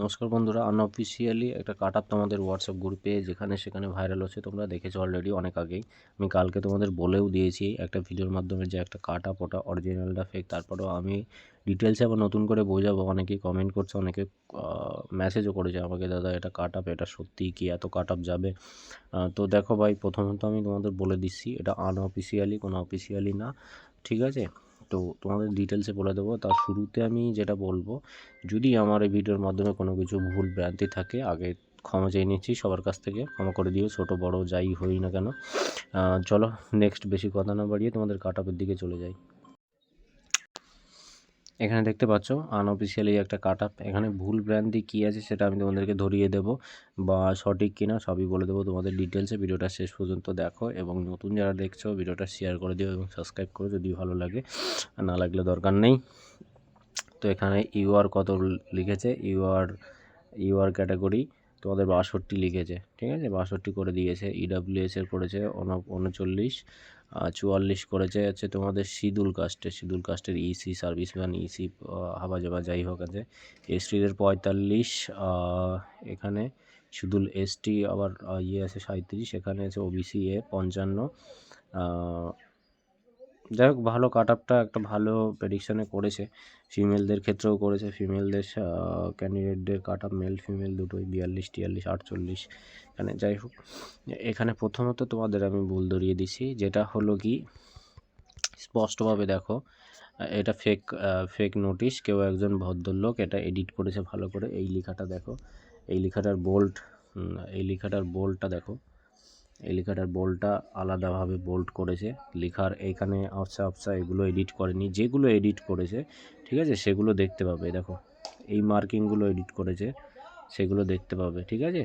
নমস্কার বন্ধুরা আনঅফিসিয়ালি একটা কাট আপ তোমাদের হোয়াটসঅ্যাপ গ্রুপে যেখানে সেখানে ভাইরাল হচ্ছে, তোমরা দেখেছ অলরেডি অনেক আগেই। আমি কালকে তোমাদের বলেও দিয়েছি একটা ভিডিওর মাধ্যমে যে একটা কাট আপ, ওটা অরিজিনালটা ফেক তারপরেও আমি ডিটেলসে আবার নতুন করে বোঝাবো। অনেকেই কমেন্ট করছে, অনেকে মেসেজও করেছে আমাকে, দাদা, এটা কাট আপ, এটা সত্যি কি এত কাট আপ যাবে? তো দেখো ভাই, প্রথমত আমি তোমাদের বলে দিচ্ছি, এটা আনঅফিসিয়ালি কোনো অফিসিয়ালি না, ঠিক আছে? তো তোমাদের ডিটেলসে বলে দেবো। তার শুরুতে আমি যেটা বলব, যদি আমার এই ভিডিওর মাধ্যমে কোনো কিছু ভুল ভ্রান্তি থাকে, আগে ক্ষমা চেয়ে নিচ্ছি, সবার কাছ থেকে ক্ষমা করে দিও, ছোট, বড়, যাই হই না কেন। চলো নেক্সট বেশি কথা না বাড়িয়ে তোমাদের কাট দিকে চলে যাই। এখানে দেখতে পাচ্ছ আনঅফিসিয়ালি একটা কাট আপ এখানে ভুল ব্র্যান্ডি কী আছে সেটা আমি তোমাদেরকে ধরিয়ে দেব বা সঠিক কিনা সবই বলে দেবো তোমাদের ডিটেলসে ভিডিওটা শেষ পর্যন্ত দেখো এবং নতুন যারা দেখছ ভিডিওটা শেয়ার করে দিও এবং সাবস্ক্রাইব করো যদি ভালো লাগে। না লাগলে দরকার নেই। তো এখানে ইউআর কত লিখেছে? ইউআর ইউআর ক্যাটাগরি তোমাদের বাষট্টি লিখেছে, ঠিক আছে? বাষট্টি করে দিয়েছে ইডাব্লিউএস এর করেছে উন- উনচল্লিশ চুয়াল্লিশ করেছে হচ্ছে তোমাদের সিদুল কাস্টের সিদুল কাস্টের ইসি সার্ভিসম্যান ইসি হাবা যাবা যাই হোক আছে। এসটিদের পঁয়তাল্লিশ এখানে শুধুল এসটি আবার ইয়ে আছে সাঁত্রিশ এখানে আছে ওবিসি এ পঞ্চান্ন যাই হোক, ভালো কাট আপটা একটা ভালো প্রেডিকশানে করেছে। ফিমেলদের ক্ষেত্রেও করেছে। ফিমেলদের ক্যান্ডিডেটদের কাট আপ মেল ফিমেল দুটোই, বিয়াল্লিশ টিয়াল্লিশ আটচল্লিশ, এখানে যাই হোক। এখানে প্রথমত তোমাদের আমি ভুল ধরিয়ে দিছি যেটা হলো কি, স্পষ্টভাবে দেখো, এটা ফেক ফেক নোটিশ কেউ একজন ভদ্রলোক এটা এডিট করেছে ভালো করে। এই লেখাটা দেখো, এই লেখাটার বোল্ট এই লেখাটার বোল্টটা দেখো। এই লেখাটার বোল্টটা আলাদাভাবে বোল্ট করেছে। লেখার এইখানে আফসা আফসা এগুলো এডিট করেনি, যেগুলো এডিট করেছে, ঠিক আছে, সেগুলো দেখতে পাবে, দেখো। এই মার্কিংগুলো এডিট করেছে, সেগুলো দেখতে পাবে, ঠিক আছে?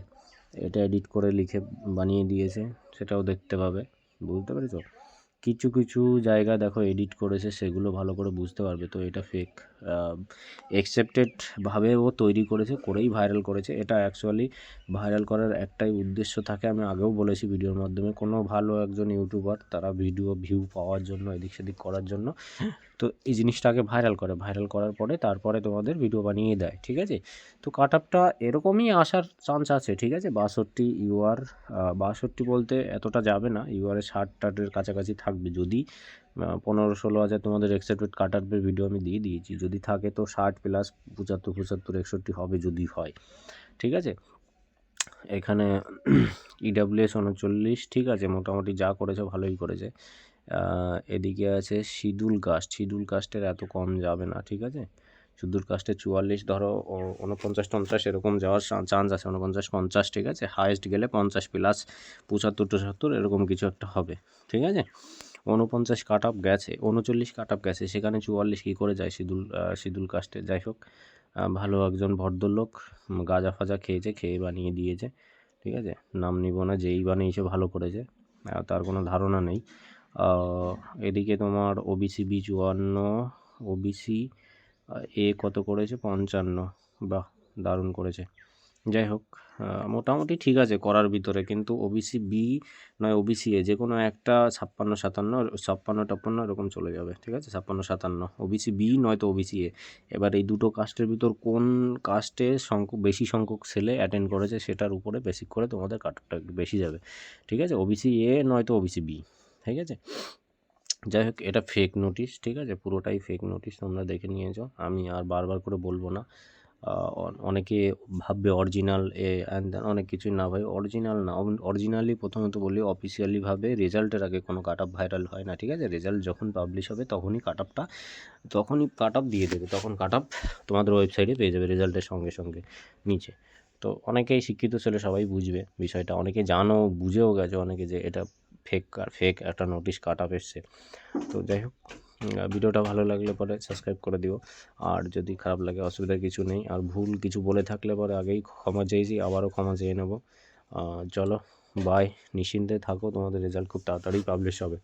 এটা এডিট করে লিখে বানিয়ে দিয়েছে, সেটাও দেখতে পাবে, বুঝতে পেরেছ? কিছু কিছু জায়গা দেখো এডিট করেছে, সেগুলো ভালো করে বুঝতে পারবে। তো এটা ফেক অ্যাকসেপ্টেড ভাবে ও তৈরি করেছে, করেই ভাইরাল করেছে। এটা অ্যাকচুয়ালি ভাইরাল করার একটাই উদ্দেশ্য থাকে, আমি আগেও বলেছি ভিডিওর মাধ্যমে। কোনো ভালো একজন ইউটিউবার তারা ভিডিও ভিউ পাওয়ার জন্য, এদিক সেদিক করার জন্য তো এই জিনিসটাকে ভাইরাল করে। ভাইরাল করার পরে তারপরে তোমাদের ভিডিও বানিয়ে দেয়, ঠিক আছে? তো কাট আপটা এরকমই আসার চান্স আছে, ঠিক আছে? বাষট্টি ইউআর বাষট্টি বলতে এতটা যাবে না। ইউআরের ষাট টাটের কাছাকাছি থাকবে। যদি পনেরো, ষোলো হাজার তোমাদের এক্সেপ্টেড কাট আপের ভিডিও আমি দিয়ে দিয়েছি। যদি থাকে তো ষাট প্লাস পঁচাত্তর পঁচাত্তর, একষট্টি হবে যদি হয়, ঠিক আছে? এখানে ইডাব্লিউএস উনচল্লিশ, ঠিক আছে? মোটামুটি যা করেছে ভালোই করেছে। এদিকে আছে শিডুল কাস্ট। শিডুল কাস্টের এত কম যাবে না, ঠিক আছে? শিডুল কাস্টে চুয়াল্লিশ, ধরো উনপঞ্চাশ টঞ্চাশ এরকম যাওয়ার চান্স আছে উনপঞ্চাশ পঞ্চাশ, ঠিক আছে? হায়েস্ট গেলে পঞ্চাশ প্লাস পঁচাত্তর টুসাত্তর এরকম কিছু একটা হবে, ঠিক আছে? উনপঞ্চাশ কাট আপ গেছে উনচল্লিশ কাট আপ গেছে, সেখানে চুয়াল্লিশ কী করে যায় শিডুল শিডুল কাস্টে? যাই হোক ভালো একজন ভদ্রলোক গাঁজা ফাজা খেয়েছে, খেয়ে বানিয়ে দিয়েছে, ঠিক আছে? নাম নিব না, যেই বানিয়েছে ভালো করেছে তার কোনো ধারণা নেই। এদিকে তোমার ওবিসি বি চুয়ান্ন ওবিসি এ কত করেছে? পঞ্চান্ন। বাহ, দারুণ করেছে। যাই হোক মোটামুটি ঠিক আছে করার ভিতরে, কিন্তু ওবিসি বি নয় ওবিসি এ যে কোনো একটা ছাপ্পান্ন, সাতান্ন, ছাপ্পান্ন, টাপ্পান্ন এরকম চলে যাবে, ঠিক আছে? ছাপ্পান্ন, সাতান্ন। ওবিসি বি নয়তো ওবিসি এ এবার এই দুটো কাস্টের ভিতর কোন কাস্টে সংখ্যক বেশি সংখ্যক ছেলে অ্যাটেন্ড করেছে, সেটার উপরে বেসিক করে তোমাদের কাটটা বেশি যাবে, ঠিক আছে? ওবিসি এ নয়তো ওবিসি বি ঠিক আছে? যাই হোক, এটা ফেক নোটিশ ঠিক আছে? পুরোটাই ফেক নোটিশ তোমরা দেখে নিয়েছো। আমি আর বারবার করে বলব না। অনেকে ভাববে অরিজিনাল এ অনেক কিছুই না ভাই। অরিজিনাল না অরিজিনালি প্রথমত বলি অফিসিয়ালিভাবে রেজাল্টের আগে কোনো কাট আপ ভাইরাল হয় না, ঠিক আছে? রেজাল্ট যখন পাবলিশ হবে তখনই কাট আপটা তখনই কাট আপ দিয়ে দেবে। তখন কাট আপ তোমাদের ওয়েবসাইটে পেয়ে যাবে রেজাল্টের সঙ্গে সঙ্গে নিচে। তো অনেকেই শিক্ষিত ছেলে সবাই বুঝবে বিষয়টা। অনেকে জানো, বুঝেও গেছে অনেকে যে এটা ফেক ফেক একটা নোটিশ কাট আপ এসছে। তো যাই হোক ভিডিওটা ভালো লাগলে পরে সাবস্ক্রাইব করে দিও। আর যদি খারাপ লাগে, অসুবিধা কিছু নেই। আর ভুল কিছু বলে থাকলে পরে আগেই ক্ষমা চেয়েছি আবারও ক্ষমা চেয়ে নেব। চলো বাই নিশ্চিন্তে থাকো, তোমাদের রেজাল্ট খুব তাড়াতাড়ি পাবলিশ হবে।